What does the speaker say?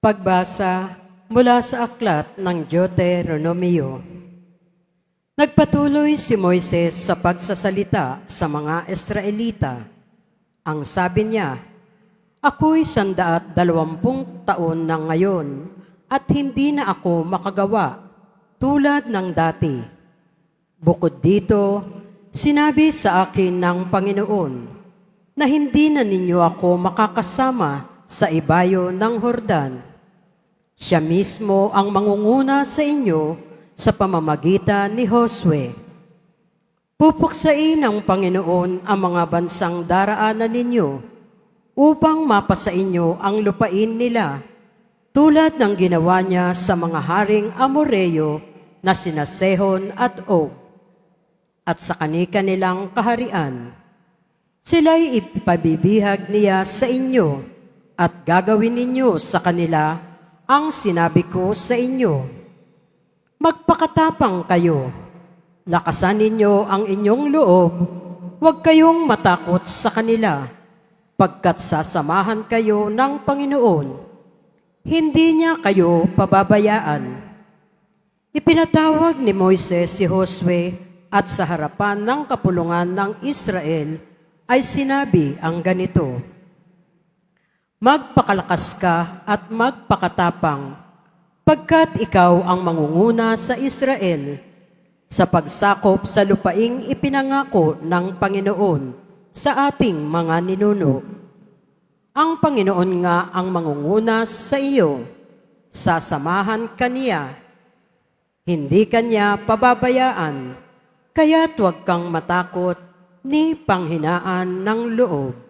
Pagbasa mula sa aklat ng Deuteronomio. Nagpatuloy si Moises sa pagsasalita sa mga Israelita. Ang sabi niya, Ako'y sandaat dalawampung taon na ngayon at hindi na ako makagawa tulad ng dati. Bukod dito, sinabi sa akin ng Panginoon na hindi na ninyo ako makakasama sa ibayo ng Hordan. Siya mismo ang mangunguna sa inyo sa pamamagitan ni Josue. Pupuksain ng Panginoon ang mga bansang daraanan ninyo upang mapasa inyo ang lupain nila tulad ng ginawa niya sa mga haring Amoreyo na sina Sehon at Og at sa kanika nilang kaharian. Sila'y ipabibihag niya sa inyo at gagawin ninyo sa kanila ang sinabi ko sa inyo. Magpakatapang kayo. Lakasan ninyo ang inyong loob. Huwag kayong matakot sa kanila, pagkat sasamahan kayo ng Panginoon. Hindi niya kayo pababayaan. Ipinatawag ni Moises si Josue at sa harapan ng kapulungan ng Israel ay sinabi ang ganito, Magpakalakas ka at magpakatapang, pagkat ikaw ang mangunguna sa Israel sa pagsakop sa lupaing ipinangako ng Panginoon sa ating mga ninuno. Ang Panginoon nga ang mangunguna sa iyo, sasamahan kaniya, hindi kanya pababayaan, kaya't huwag kang matakot ni panghinaan ng loob.